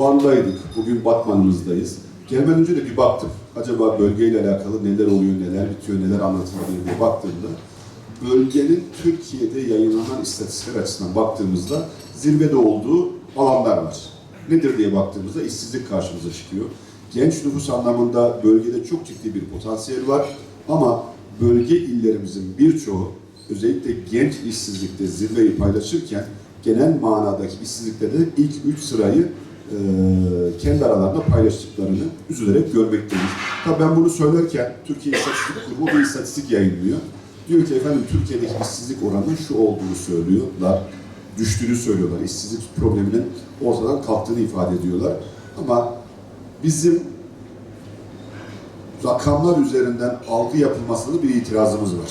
Van'daydık. Bugün Batman'ımızdayız. Gelmeden önce de bir baktım. Acaba bölgeyle alakalı neler oluyor, neler bitiyor, neler anlatılıyor diye baktığımda bölgenin Türkiye'de yayınlanan istatistikler açısından baktığımızda zirvede olduğu alanlar var. Nedir diye baktığımızda işsizlik karşımıza çıkıyor. Genç nüfus anlamında bölgede çok ciddi bir potansiyel var ama bölge illerimizin birçoğu özellikle genç işsizlikte zirveyi paylaşırken genel manadaki işsizlikte de ilk üç sırayı e, kendi aralarında paylaştıklarını üzülerek görmekteyiz. Tabii ben bunu söylerken Türkiye İstatistik Kurumu bir istatistik yayınlıyor. Diyor ki efendim Türkiye'deki işsizlik oranı şu olduğunu söylüyorlar, düştüğünü söylüyorlar. İşsizlik probleminin ortadan kalktığını ifade ediyorlar. Ama bizim rakamlar üzerinden algı yapılmasında da bir itirazımız var.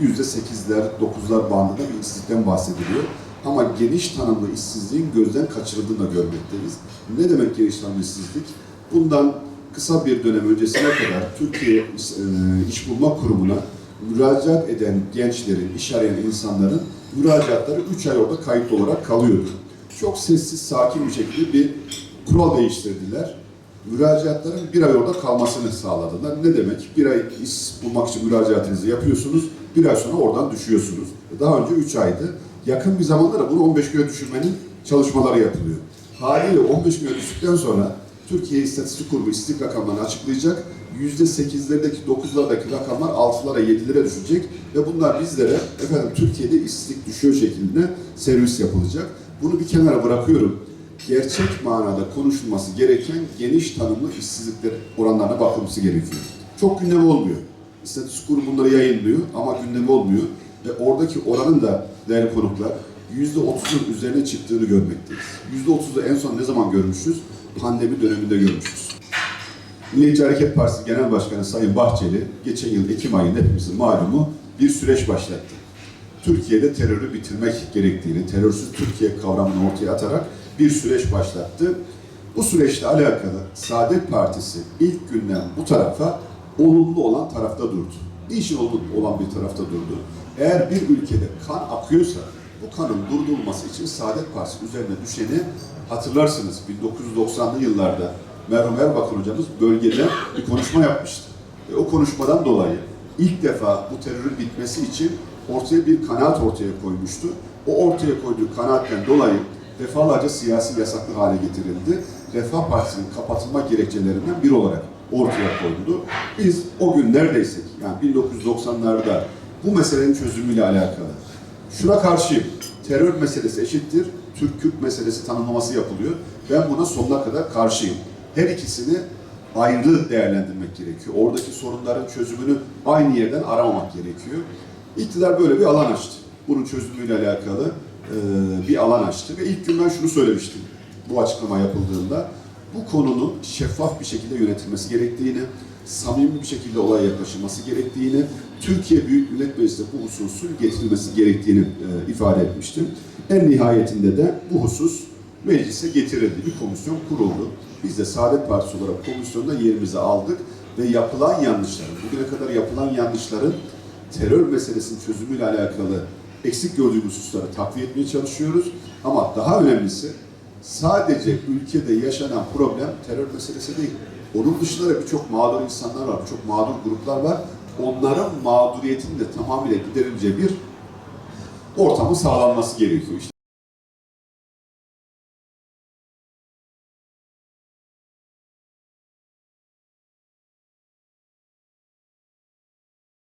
Yüzde sekizler, dokuzlar bandında bir işsizlikten bahsediliyor. Ama geniş tanımlı işsizliğin gözden kaçırıldığını da görmekteyiz. Ne demek geniş tanımlı işsizlik? Bundan kısa bir dönem öncesine kadar Türkiye e, İş Bulma Kurumu'na müracaat eden gençlerin, iş arayan insanların müracaatları 3 ay orada kayıtlı olarak kalıyordu. Çok sessiz, sakin bir şekilde bir kural değiştirdiler müracaatların bir ay orada kalmasını sağladılar. Ne demek? Bir ay iş bulmak için müracaatınızı yapıyorsunuz, bir ay sonra oradan düşüyorsunuz. Daha önce 3 aydı. Yakın bir zamanda da bunu 15 güne düşürmenin çalışmaları yapılıyor. Haliyle 15 güne düştükten sonra Türkiye İstatistik Kurumu istatistik rakamlarını açıklayacak. %8'lerdeki, 9'lardaki rakamlar 6'lara, 7'lere düşecek ve bunlar bizlere efendim Türkiye'de işsizlik düşüyor şeklinde servis yapılacak. Bunu bir kenara bırakıyorum gerçek manada konuşulması gereken geniş tanımlı işsizlikler oranlarına bakılması gerekiyor. Çok gündem olmuyor. İstatistik kurumu bunları yayınlıyor ama gündem olmuyor. Ve oradaki oranın da değerli konuklar %30'un üzerine çıktığını görmekteyiz. %30'u en son ne zaman görmüşüz? Pandemi döneminde görmüşüz. Milliyetçi Hareket Partisi Genel Başkanı Sayın Bahçeli geçen yıl Ekim ayında hepimizin malumu bir süreç başlattı. Türkiye'de terörü bitirmek gerektiğini, terörsüz Türkiye kavramını ortaya atarak bir süreç başlattı. Bu süreçle alakalı Saadet Partisi ilk günden bu tarafa olumlu olan tarafta durdu. Niçin olan bir tarafta durdu? Eğer bir ülkede kan akıyorsa bu kanın durdurulması için Saadet Partisi üzerine düşeni hatırlarsınız 1990'lı yıllarda merhum Erbakan hocamız bölgede bir konuşma yapmıştı. Ve o konuşmadan dolayı ilk defa bu terörün bitmesi için ortaya bir kanaat ortaya koymuştu. O ortaya koyduğu kanaatten dolayı defalarca siyasi yasaklı hale getirildi. Refah Partisi'nin kapatılma gerekçelerinden biri olarak ortaya konuldu. Biz o gün neredeysek, yani 1990'larda bu meselenin çözümüyle alakalı şuna karşıyım. Terör meselesi eşittir, Türk-Kürt meselesi tanımlaması yapılıyor. Ben buna sonuna kadar karşıyım. Her ikisini ayrı değerlendirmek gerekiyor. Oradaki sorunların çözümünü aynı yerden aramamak gerekiyor. İktidar böyle bir alan açtı. Bunun çözümüyle alakalı bir alan açtı ve ilk gün ben şunu söylemiştim bu açıklama yapıldığında. Bu konunun şeffaf bir şekilde yönetilmesi gerektiğini, samimi bir şekilde olaya yaklaşılması gerektiğini, Türkiye Büyük Millet Meclisi'ne bu hususun getirilmesi gerektiğini e, ifade etmiştim. En nihayetinde de bu husus meclise getirildi. Bir komisyon kuruldu. Biz de Saadet Partisi olarak komisyonda yerimizi aldık ve yapılan yanlışların, bugüne kadar yapılan yanlışların terör meselesinin çözümüyle alakalı eksik gördüğümüz hususları takviye etmeye çalışıyoruz. Ama daha önemlisi sadece ülkede yaşanan problem terör meselesi değil. Onun dışında da birçok mağdur insanlar var, birçok mağdur gruplar var. Onların mağduriyetinin de tamamıyla giderileceği bir ortamın sağlanması gerekiyor. İşte